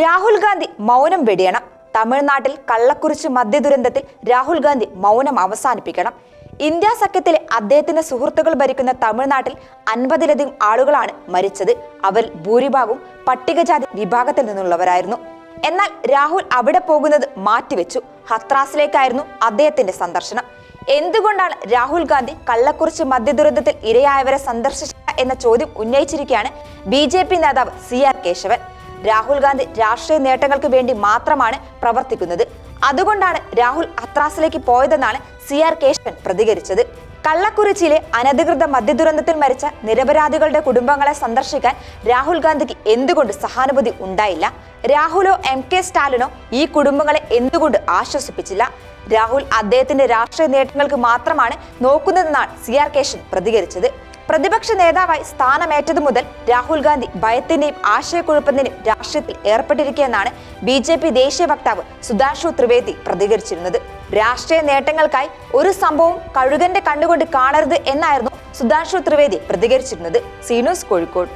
രാഹുൽ ഗാന്ധി മൗനം വെടിയണം. തമിഴ്നാട്ടിൽ കള്ളക്കുറിച്ച് മദ്യ ദുരന്തത്തിൽ രാഹുൽ ഗാന്ധി മൗനം അവസാനിപ്പിക്കണം. ഇന്ത്യ സഖ്യത്തിലെ അദ്ദേഹത്തിന്റെ സുഹൃത്തുക്കൾ ഭരിക്കുന്ന തമിഴ്നാട്ടിൽ അൻപതിലധികം ആളുകളാണ് മരിച്ചത്. അവരിൽ ഭൂരിഭാഗവും പട്ടികജാതി വിഭാഗത്തിൽ നിന്നുള്ളവരായിരുന്നു. എന്നാൽ രാഹുൽ അവിടെ പോകുന്നത് മാറ്റിവെച്ചു. ഹത്രാസിലേക്കായിരുന്നു അദ്ദേഹത്തിന്റെ സന്ദർശനം. എന്തുകൊണ്ടാണ് രാഹുൽ ഗാന്ധി കള്ളക്കുറിച്ച് മദ്യദുരന്തത്തിൽ ഇരയായവരെ സന്ദർശിച്ച എന്ന ചോദ്യം ഉന്നയിച്ചിരിക്കുകയാണ് ബി നേതാവ് സി ആർ കേശവൻ. രാഹുൽ ഗാന്ധി രാഷ്ട്രീയ നേട്ടങ്ങൾക്ക് വേണ്ടി മാത്രമാണ് പ്രവർത്തിക്കുന്നത്. അതുകൊണ്ടാണ് രാഹുൽ അത്രാസിലേക്ക് പോയതെന്നാണ് സി ആർ കേശവൻ പ്രതികരിച്ചത്. കള്ളക്കുറിച്ചിയിലെ അനധികൃത മദ്യദുരന്തത്തിൽ മരിച്ച നിരപരാധികളുടെ കുടുംബങ്ങളെ സന്ദർശിക്കാൻ രാഹുൽ ഗാന്ധിക്ക് എന്തുകൊണ്ട് സഹാനുഭൂതി ഉണ്ടായില്ല? രാഹുലോ എം കെ സ്റ്റാലിനോ ഈ കുടുംബങ്ങളെ എന്തുകൊണ്ട് ആശ്വസിപ്പിച്ചില്ല? രാഹുൽ അദ്ദേഹത്തിന്റെ രാഷ്ട്രീയ നേട്ടങ്ങൾക്ക് മാത്രമാണ് നോക്കുന്നതെന്നാണ് സി ആർ കേശൻ പ്രതികരിച്ചത്. പ്രതിപക്ഷ നേതാവായി സ്ഥാനമേറ്റതു മുതൽ രാഹുൽ ഗാന്ധി ഭയത്തിന്റെയും ആശയക്കുഴപ്പത്തിന്റെയും രാഷ്ട്രീയത്തിൽ ഏർപ്പെട്ടിരിക്കുകയെന്നാണ് ബി ജെ പി ദേശീയ വക്താവ് സുധാഷു ത്രിവേദി പ്രതികരിച്ചിരുന്നത്. രാഷ്ട്രീയ നേട്ടങ്ങൾക്കായി ഒരു സംഭവം കഴുകന്റെ കണ്ണുകൊണ്ട് കാണരുത് എന്നായിരുന്നു സുധാഷു ത്രിവേദി പ്രതികരിച്ചിരുന്നത്. സീനൂസ് കോഴിക്കോട്.